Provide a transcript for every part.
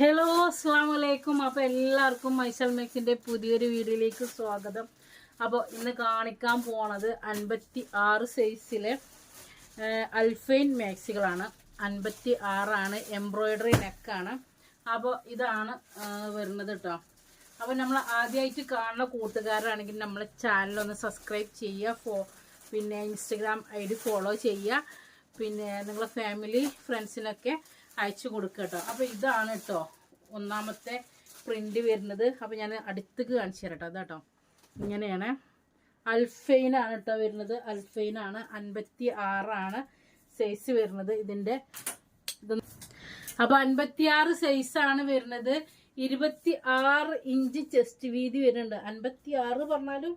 Hello അസ്സാം വലൈക്കും അപ്പോൾ എല്ലാവർക്കും മൈസൽ മെക്സിന്റെ പുതിയൊരു വീഡിയോയിലേക്ക് സ്വാഗതം. അപ്പോൾ ഇന്ന് കാണിക്കാൻ പോണത് അൻപത്തി ആറ് സൈസിലെ അൽഫൈൻ മാക്സികളാണ്. അൻപത്തി ആറാണ് എംബ്രോയിഡറി നെക്കാണ്. അപ്പോൾ ഇതാണ് വരുന്നത് കേട്ടോ അപ്പോൾ നമ്മൾ ആദ്യമായിട്ട് കാണുന്ന കൂട്ടുകാരാണെങ്കിൽ നമ്മളെ ചാനലൊന്ന് സബ്സ്ക്രൈബ് ചെയ്യുക ഫോ പിന്നെ ഇൻസ്റ്റഗ്രാം ഐ ഡി ഫോളോ ചെയ്യുക. പിന്നെ നിങ്ങളെ ഫാമിലി ഫ്രണ്ട്സിനൊക്കെ അയച്ചു കൊടുക്കുക കേട്ടോ. അപ്പോൾ ഇതാണ് കേട്ടോ ഒന്നാമത്തെ പ്രിന്റ് വരുന്നത്. അപ്പോൾ ഞാൻ അടുത്തേക്ക് കാണിച്ചു തരാം കേട്ടോ. അതാട്ടോ ഇങ്ങനെയാണ്. അൽഫൈനാണ് കേട്ടോ വരുന്നത്. അൽഫൈനാണ് അൻപത്തി ആറാണ് സൈസ് വരുന്നത് ഇതിന്റെ ഇത് അപ്പൊ അൻപത്തിയാറ് സൈസാണ് വരുന്നത്. ഇരുപത്തി ആറ് ഇഞ്ച് ചെസ്റ്റ് വീതി വരുന്നുണ്ട്. അൻപത്തി ആറ് പറഞ്ഞാലും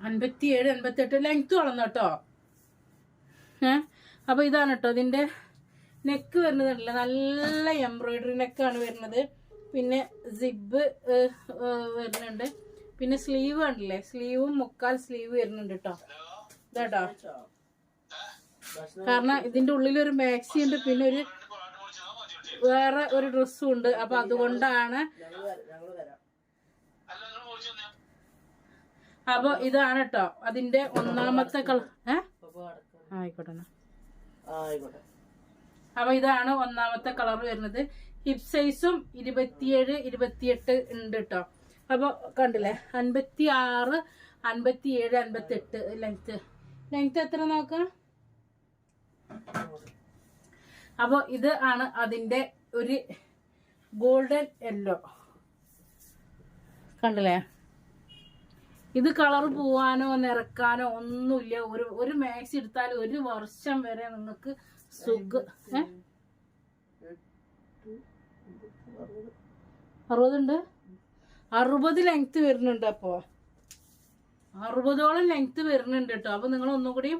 അൻപത്തിയേഴ് അൻപത്തെട്ട് ലെങ്ത് വളർന്നു കേട്ടോ. ഏ? അപ്പൊ ഇതാണ് കേട്ടോ ഇതിന്റെ നെക്ക് വരുന്നതല്ല നല്ല എംബ്രോയിഡറി നെക്കാണ് വരുന്നത്. പിന്നെ സിബ് വരുന്നുണ്ട്. പിന്നെ സ്ലീവ് ആണല്ലേ സ്ലീവും മുക്കാൽ സ്ലീവ് വരുന്നുണ്ട് കേട്ടോ ഇതാട്ടോ. കാരണം ഇതിന്റെ ഉള്ളിൽ ഒരു മാക്സി ഉണ്ട് പിന്നെ ഒരു വേറെ ഒരു ഡ്രസ്സും ഉണ്ട്. അപ്പൊ അതുകൊണ്ടാണ് അപ്പൊ ഇതാണ് കേട്ടോ അതിന്റെ ഒന്നാമത്തെ കളർ ഏ? ആയിക്കോട്ടെ. അപ്പൊ ഇതാണ് ഒന്നാമത്തെ കളർ വരുന്നത്. ഹിപ് സൈസും ഇരുപത്തിയേഴ് ഇരുപത്തിയെട്ട് ഉണ്ട് കേട്ടോ അപ്പൊ കണ്ടില്ലേ? അൻപത്തി ആറ് അൻപത്തി ഏഴ് അൻപത്തി എട്ട് ലെങ്ത് ലെങ്ത് എത്ര നോക്ക? അപ്പൊ ഇത് ആണ് അതിന്റെ ഒരു ഗോൾഡൻ യെല്ലോ കണ്ടില്ലേ? ഇത് കളർ പോവാനോ നിറക്കാനോ ഒന്നുമില്ല. ഒരു ഒരു മാക്സി എടുത്താൽ ഒരു വർഷം വരെ നിങ്ങൾക്ക് സുഖ. അറുപതുണ്ട്? അറുപത് ലെങ്ത് വരുന്നുണ്ട് അപ്പോ. അറുപതോളം ലെങ്ത് വരുന്നുണ്ട് കേട്ടോ. അപ്പൊ നിങ്ങൾ ഒന്നും കൂടി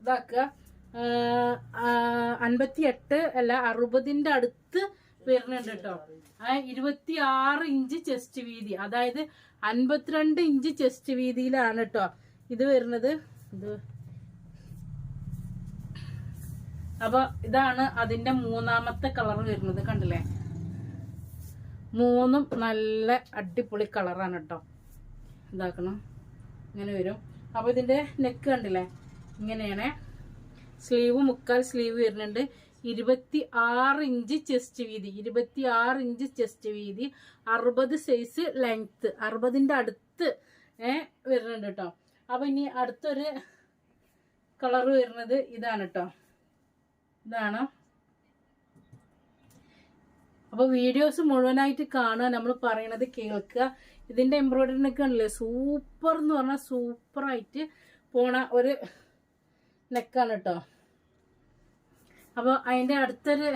ഇതാക്കുക. അൻപത്തി എട്ട് അല്ല അറുപതിന്റെ അടുത്ത് വരുന്നുണ്ട് കേട്ടോ. ആ ഇരുപത്തി ആറ് ഇഞ്ച് ചെസ്റ്റ് വീതി. അതായത് അൻപത്തിരണ്ട് ഇഞ്ച് ചെസ്റ്റ് വീതിയിലാണ് കേട്ടോ. ഇത് വരുന്നത്. ഇത്. അപ്പൊ ഇതാണ് അതിന്റെ മൂന്നാമത്തെ കളർ വരുന്നത് കണ്ടില്ലേ? മൂന്നും നല്ല അടിപൊളി കളറാണ് കേട്ടോ. ഇതാക്കണം. ഇങ്ങനെ വരും. അപ്പൊ ഇതിന്റെ നെക്ക് കണ്ടില്ലേ? ഇങ്ങനെയാണ്. സ്ലീവ് മുക്കാൽ സ്ലീവ് വരുന്നുണ്ട്. ഇരുപത്തി ആറ് ഇഞ്ച് ചെസ്റ്റ് വീതി ഇരുപത്തി ആറ് ഇഞ്ച് ചെസ്റ്റ് വീതി അറുപത് സൈസ് ലെങ്ത് അറുപതിന്റെ അടുത്ത് വരുന്നുണ്ട് കേട്ടോ അപ്പം ഇനി അടുത്തൊരു കളർ വരുന്നത് ഇതാണ് കേട്ടോ ഇതാണ്? അപ്പോൾ വീഡിയോസ് മുഴുവനായിട്ട് കാണുക നമ്മൾ പറയണത് കേൾക്കുക. ഇതിന്റെ എംബ്രോയിഡറി നെക്ക് ഉണ്ടല്ലേ സൂപ്പർ എന്ന് പറഞ്ഞാൽ സൂപ്പറായിട്ട് പോണ ഒരു നെക്കാണ് കേട്ടോ അപ്പോൾ അതിന്റെ അടുത്തൊരു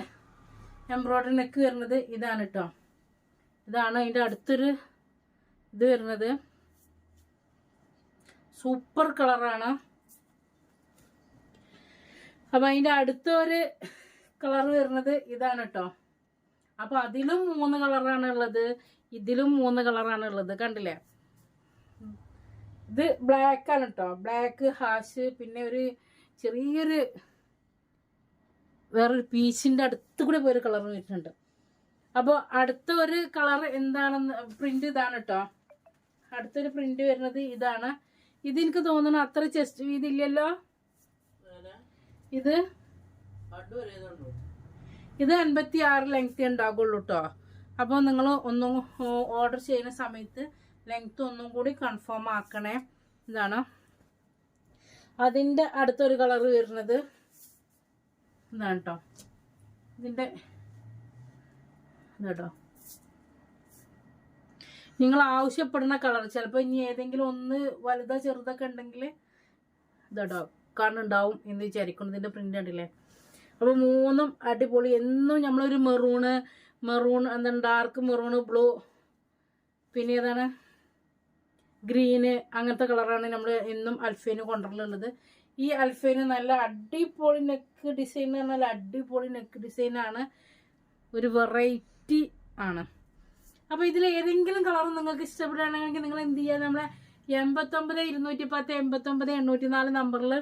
എംബ്രോയ്ഡറി നെക്ക് വരുന്നത് ഇതാണ് കേട്ടോ ഇതാണ് അതിന്റെ അടുത്തൊരു ഇത് വരുന്നത്. സൂപ്പർ കളറാണ് അപ്പം അതിന്റെ അടുത്തൊരു കളർ വരുന്നത് ഇതാണ് കേട്ടോ അപ്പം അതിലും മൂന്ന് കളറാണ് ഉള്ളത്. ഇതിലും മൂന്ന് കളറാണ് ഉള്ളത്. കണ്ടില്ലേ? ഇത് ബ്ലാക്കാണ് കേട്ടോ ബ്ലാക്ക് ഹാഷ് പിന്നെ ഒരു ചെറിയൊരു വേറൊരു പീച്ചിന്റെ അടുത്ത് കൂടെ പോയൊരു കളർ വരുന്നുണ്ട് അപ്പോൾ അടുത്ത ഒരു കളർ എന്താണെന്ന് പ്രിന്റ് ഇതാണ് കേട്ടോ അടുത്തൊരു പ്രിന്റ് വരുന്നത് ഇതാണ്. ഇത് എനിക്ക് തോന്നുന്നു അത്ര ചെസ്റ്റ് വീതി ഇല്ലല്ലോ. ഇത്? ഇത് അൻപത്തി ആറ് ലെങ്ത് ഉണ്ടാകുള്ളൂ കേട്ടോ അപ്പോൾ നിങ്ങൾ ഒന്നും ഓർഡർ ചെയ്യുന്ന സമയത്ത് ലെങ്ത് ഒന്നും കൂടി കൺഫേം ആക്കണേ. ഇതാണ്. അതിന്റെ അടുത്തൊരു കളർ വരുന്നത്. ഇതാണ് കേട്ടോ ഇതിന്റെ ഇതാട്ടോ. നിങ്ങൾ ആവശ്യപ്പെടുന്ന കളർ ചിലപ്പോൾ ഇനി ഏതെങ്കിലും ഒന്ന് വലുതോ ചെറുതൊക്കെ ഉണ്ടെങ്കിൽ ഇതാട്ടോ കാണുന്നുണ്ടാവും എന്ന് വിചാരിക്കണം ഇതിന്റെ പ്രിന്റ് ഉണ്ടല്ലേ അപ്പോൾ മൂന്നും അടിപൊളി. എന്നും നമ്മളൊരു മെറൂണ് മെറൂൺ എന്താണ് ഡാർക്ക് മെറൂണ് ബ്ലൂ പിന്നെ ഏതാണ്? ഗ്രീന് അങ്ങനത്തെ കളറാണ് നമ്മൾ എന്നും അൽഫേന് കൊണ്ടുള്ളത് ഈ അൽഫേന് നല്ല അടിപൊളി നെക്ക് ഡിസൈൻ എന്ന് പറഞ്ഞാൽ അടിപൊളി നെക്ക് ഡിസൈനാണ് ഒരു വെറൈറ്റി ആണ്. അപ്പോൾ ഇതിൽ ഏതെങ്കിലും കളർ നിങ്ങൾക്ക് ഇഷ്ടപ്പെടുകയാണെങ്കിൽ നിങ്ങൾ എന്ത് ചെയ്യുക നമ്മളെ എൺപത്തൊമ്പത് ഇരുന്നൂറ്റി പത്ത് എൺപത്തൊമ്പത് എണ്ണൂറ്റി നാല് നമ്പറിൽ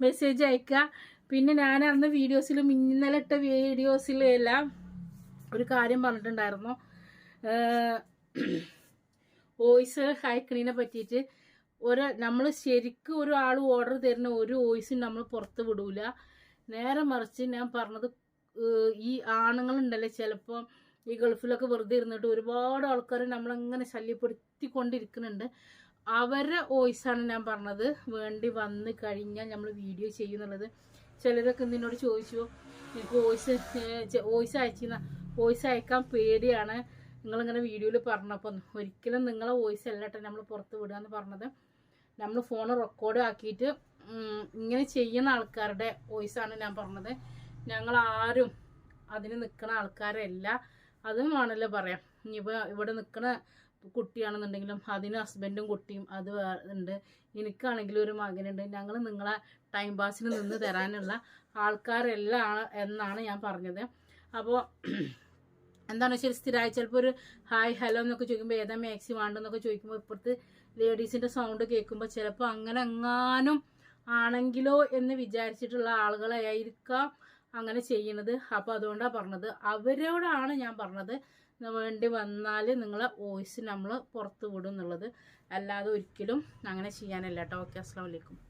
മെസ്സേജ് അയക്കുക പിന്നെ ഞാൻ അന്ന് വീഡിയോസിലും ഇന്നലെ ഇട്ട വീഡിയോസിലും എല്ലാം ഒരു കാര്യം പറഞ്ഞിട്ടുണ്ടായിരുന്നു. വോയിസ് ഹൈക്കണിനെ പറ്റിയിട്ട് ഒരു നമ്മൾ ശരിക്കും ഒരാൾ ഓർഡർ തരുന്ന ഒരു വോയിസും നമ്മൾ പുറത്ത് വിടൂല. നേരെ മറിച്ച് ഞാൻ പറഞ്ഞത് ഈ ആണുങ്ങളുണ്ടല്ലോ ചിലപ്പോൾ ഈ ഗൾഫിലൊക്കെ വെറുതെ ഇരുന്നിട്ട് ഒരുപാട് ആൾക്കാർ നമ്മളങ്ങനെ ശല്യപ്പെടുത്തിക്കൊണ്ടിരിക്കുന്നുണ്ട്. അവരുടെ വോയിസാണ് ഞാൻ പറഞ്ഞത്. വേണ്ടി വന്ന് കഴിഞ്ഞാൽ നമ്മൾ വീഡിയോ ചെയ്യുന്നുള്ളത്. ചിലരൊക്കെ നിന്നോട് ചോദിച്ചു എനിക്ക് വോയിസ് വോയിസ് അയച്ചിരുന്ന വോയിസ് അയക്കാൻ പേടിയാണ്. നിങ്ങളിങ്ങനെ വീഡിയോയിൽ പറഞ്ഞപ്പോൾ ഒരിക്കലും നിങ്ങളെ വോയിസ് അല്ല കേട്ടോ നമ്മൾ പുറത്ത് വിടുക എന്ന് പറഞ്ഞത്. നമ്മൾ ഫോൺ റെക്കോർഡ് ആക്കിയിട്ട് ഇങ്ങനെ ചെയ്യുന്ന ആൾക്കാരുടെ വോയിസാണ് ഞാൻ പറഞ്ഞത്. ഞങ്ങൾ ആരും അതിന് നിൽക്കുന്ന ആൾക്കാരല്ല. അതും വേണമല്ലോ പറയാം. ഇനിയിപ്പോൾ ഇവിടെ നിൽക്കുന്ന കുട്ടിയാണെന്നുണ്ടെങ്കിലും അതിന് ഹസ്ബൻഡും കുട്ടിയും അത് ഉണ്ട്. എനിക്കാണെങ്കിലും ഒരു മകനുണ്ട്. ഞങ്ങൾ നിങ്ങളെ ടൈം പാസിന് നിന്ന് തരാനുള്ള ആൾക്കാരെല്ലാം എന്നാണ് ഞാൻ പറഞ്ഞത്. അപ്പോൾ എന്താണ് വെച്ചാൽ സ്ഥിരമായി ചിലപ്പോൾ ഒരു ഹായ് ഹലോ എന്നൊക്കെ ചോദിക്കുമ്പോൾ ഏതാ മാക്സി വേണ്ടെന്നൊക്കെ ചോദിക്കുമ്പോൾ ഇപ്പുറത്ത് ലേഡീസിന്റെ സൗണ്ട് കേൾക്കുമ്പോൾ ചിലപ്പോൾ അങ്ങനെ എങ്ങാനും ആണെങ്കിലോ എന്ന് വിചാരിച്ചിട്ടുള്ള ആളുകളായിരിക്കാം അങ്ങനെ ചെയ്യണത്. അപ്പോൾ അതുകൊണ്ടാണ് പറഞ്ഞത്. അവരോടാണ് ഞാൻ പറഞ്ഞത്. വേണ്ടി വന്നാൽ നിങ്ങളെ വോയിസ് നമ്മൾ പുറത്ത് വിടും എന്നുള്ളത്. അല്ലാതെ ഒരിക്കലും അങ്ങനെ ചെയ്യാനല്ല കേട്ടോ. ഓക്കെ അസ്സാം വലൈക്കും